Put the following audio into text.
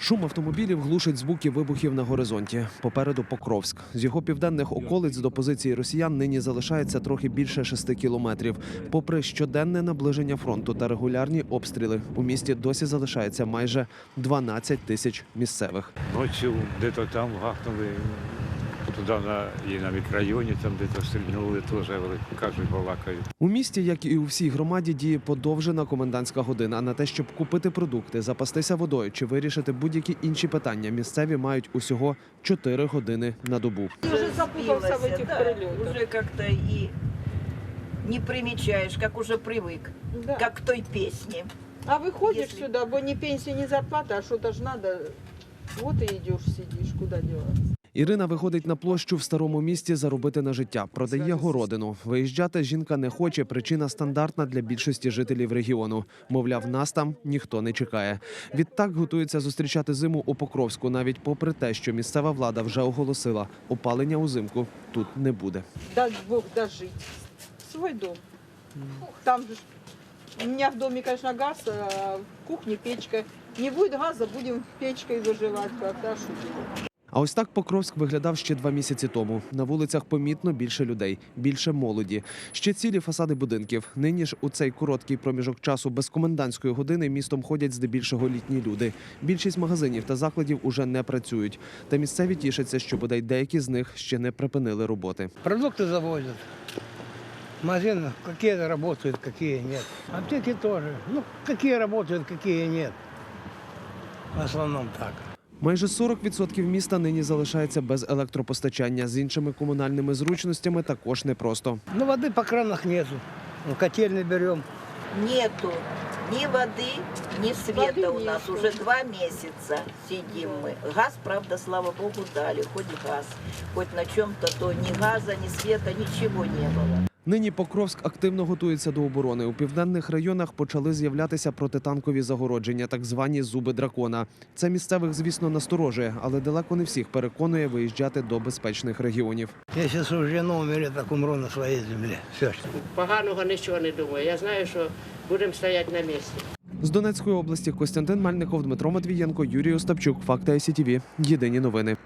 Шум автомобілів глушить звуки вибухів на горизонті. Попереду Покровськ. З його південних околиць до позиції росіян нині залишається трохи більше шести кілометрів. Попри щоденне наближення фронту та регулярні обстріли, у місті досі залишається майже 12 тисяч місцевих. Ночі где-то там гахнули, туда на, и на микрорайоне там где-то стрельнули, тоже кажуть, балакають. У місті, як і у всій громаді, діє подовжена комендантська година. А на те, щоб купити продукти, запастися водою чи вирішити будь-які інші питання, місцеві мають усього 4 години на добу. Ты уже запутался в этих да, прилетах. Уже как-то и не примечаешь, как уже привык, Да. как к той песне. А выходишь Если- сюда, бо ни пенсии, ни зарплата, а что-то ж надо. Вот и идешь, сидишь, куда деваться. Ірина виходить на площу в старому місті заробити на життя. Продає городину. Виїжджати жінка не хоче. Причина стандартна для більшості жителів регіону. Мовляв, нас там ніхто не чекає. Відтак готується зустрічати зиму у Покровську, навіть попри те, що місцева влада вже оголосила, опалення узимку тут не буде. Дай Бог дожить. Свой дом. Там же ж- у меня в доме, конечно, газ, а в кухне печка. Не будет газа, будем печкой заживать как-то. А ось так Покровськ виглядав ще два місяці тому. На вулицях помітно більше людей, більше молоді. Ще цілі фасади будинків. Нині ж у цей короткий проміжок часу без комендантської години містом ходять здебільшого літні люди. Більшість магазинів та закладів уже не працюють. Та місцеві тішаться, що бодай деякі з них ще не припинили роботи. Продукты завозят. Магазины какие работают, какие нет. Аптеки тоже. Ну, какие работают, какие нет. В основном так. Майже 40% міста нині залишається без електропостачання. З іншими комунальними зручностями також непросто. Ну, воды по кранах нету. Ну, котельный берем. Нету ни воды, ни света Воды у нас. нету. Уже два месяца сидим мы. Газ, правда, слава богу, дали, хоть газ. Хоть на чем-то, то ни газа, ни света, ничего не было. Нині Покровськ активно готується до оборони. У південних районах почали з'являтися протитанкові загородження, так звані зуби дракона. Це місцевих, звісно, насторожує, але далеко не всіх переконує виїжджати до безпечних регіонів. Если суждено умереть, так умру на своей земле. Все. Поганого нічого не думаю. Я знаю, що будемо стояти на місці. З Донецької області Костянтин Мальников, Дмитро Матвієнко, Юрій Остапчук. Факти СІТВ. Єдині новини.